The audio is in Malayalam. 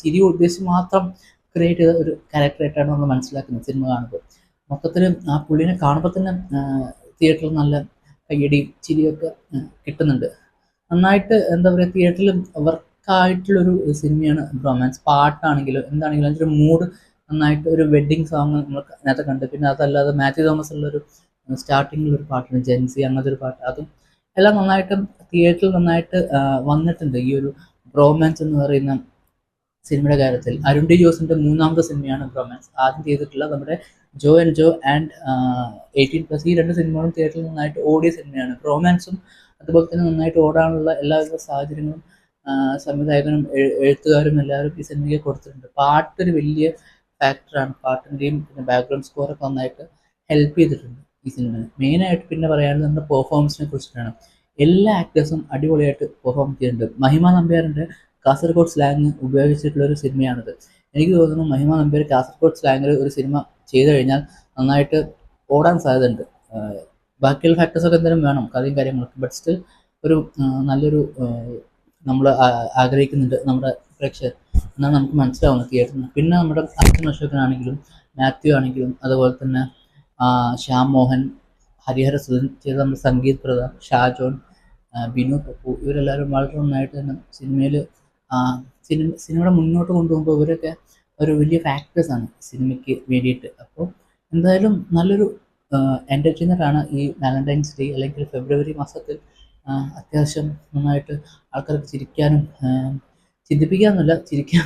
ചിരി ഉദ്ദേശിച്ച് മാത്രം ക്രിയേറ്റ് ചെയ്ത ഒരു ക്യാരക്ടറായിട്ടാണ് നമ്മൾ മനസ്സിലാക്കുന്നത് സിനിമ കാണുമ്പോൾ. മൊത്തത്തിൽ ആ പുള്ളിനെ കാണുമ്പോൾ തന്നെ തിയേറ്ററിൽ നല്ല കയ്യടിയും ചിരിയൊക്കെ കിട്ടുന്നുണ്ട്. നന്നായിട്ട് എന്താ പറയുക തിയേറ്ററിൽ വർക്കായിട്ടുള്ളൊരു സിനിമയാണ് റൊമാൻസ് പാട്ടാണെങ്കിലും എന്താണെങ്കിലും അതിന്റെ ഒരു മൂഡ് നന്നായിട്ട് ഒരു വെഡ്ഡിങ് സോങ് നമ്മൾ നേരത്തെ കണ്ടു. പിന്നെ അതല്ലാതെ മാത്യു തോമസ് ഉള്ളൊരു സ്റ്റാർട്ടിങ്ങിലൊരു പാട്ടുണ്ട്. ജെൻസി അങ്ങനത്തെ ഒരു പാട്ട്. അതും എല്ലാം നന്നായിട്ട് തിയേറ്ററിൽ നന്നായിട്ട് വന്നിട്ടുണ്ട്. ഈ ഒരു റൊമാൻസ് എന്ന് പറയുന്ന സിനിമയുടെ കാര്യത്തിൽ. അരുൺ ഡി ജോസിന്റെ മൂന്നാമത്തെ സിനിമയാണ് ബ്രൊമാൻസ് ആദ്യം ചെയ്തിട്ടുള്ള നമ്മുടെ Jo and Jo and eighteen plus ഈ രണ്ട് സിനിമകളും തിയേറ്ററിൽ നന്നായിട്ട് ഓടിയ സിനിമയാണ്. റൊമാൻസും അതുപോലെ തന്നെ നന്നായിട്ട് ഓടാനുള്ള എല്ലാവിധ സാഹചര്യങ്ങളും സംവിധായകനും എഴു- എഴുത്തുകാരും എല്ലാവരും ഈ സിനിമയ്ക്ക് കൊടുത്തിട്ടുണ്ട്. പാട്ടൊരു വലിയ ഫാക്ടറാണ് പാട്ടിന്റെയും പിന്നെ ബാക്ക്ഗ്രൗണ്ട് സ്കോറൊക്കെ നന്നായിട്ട് ഹെൽപ്പ് ചെയ്തിട്ടുണ്ട് ഈ സിനിമയിൽ. മെയിനായിട്ട് പിന്നെ പറയാനുള്ളത് നമ്മുടെ പെർഫോമൻസിനെ കുറിച്ചിട്ടാണ്. എല്ലാ ആക്ടേഴ്സും അടിപൊളിയായിട്ട് പെർഫോം ചെയ്യുന്നുണ്ട്. മഹിമ നമ്പ്യാറിന്റെ കാസർഗോഡ് സ്ലാങ് ഉപയോഗിച്ചിട്ടുള്ള ഒരു സിനിമയാണിത്. എനിക്ക് തോന്നുന്നു മഹിമ നമ്പ്യാർ കാസർഗോഡ് സ്ലാങ്ങിൽ ഒരു സിനിമ ചെയ്തു കഴിഞ്ഞാൽ നന്നായിട്ട് ഓടാൻ സാധ്യതയുണ്ട്. ബാക്കിയുള്ള ഫാക്ടേഴ്സൊക്കെ എന്തെങ്കിലും വേണം കഥയും കാര്യങ്ങളൊക്കെ. ബട്ട് സ്റ്റിൽ ഒരു നല്ലൊരു നമ്മൾ ആഗ്രഹിക്കുന്നുണ്ട് നമ്മുടെ പ്രേക്ഷകർ. എന്നാണ് നമുക്ക് മനസ്സിലാവുന്നത് തിയേറ്ററിൽ പിന്നെ നമ്മുടെ അർജുൻ അശോകനാണെങ്കിലും മാത്യു ആണെങ്കിലും അതുപോലെ തന്നെ ശ്യാം മോഹൻ ഹരിഹര സുധൻ ചെയ്ത നമ്മുടെ സംഗീത് പ്രത ഷാജോൺ ബിനു പപ്പു ഇവരെല്ലാവരും വളരെ നന്നായിട്ട് തന്നെ സിനിമയിൽ സിനിമ സിനിമയുടെ മുന്നോട്ട് കൊണ്ടുപോകുമ്പോൾ ഇവരൊക്കെ ഒരു വലിയ ഫാക്ടേഴ്സാണ് സിനിമയ്ക്ക് വേണ്ടിയിട്ട്. അപ്പോൾ എന്തായാലും നല്ലൊരു എന്റർടൈനറാണ് ഈ വാലന്റൈൻസ് ഡേ അല്ലെങ്കിൽ ഫെബ്രുവരി മാസത്തിൽ അത്യാവശ്യം നന്നായിട്ട് ആൾക്കാർക്ക് ചിരിക്കാനും ചിന്തിപ്പിക്കാമെന്നല്ല ചിരിക്കാൻ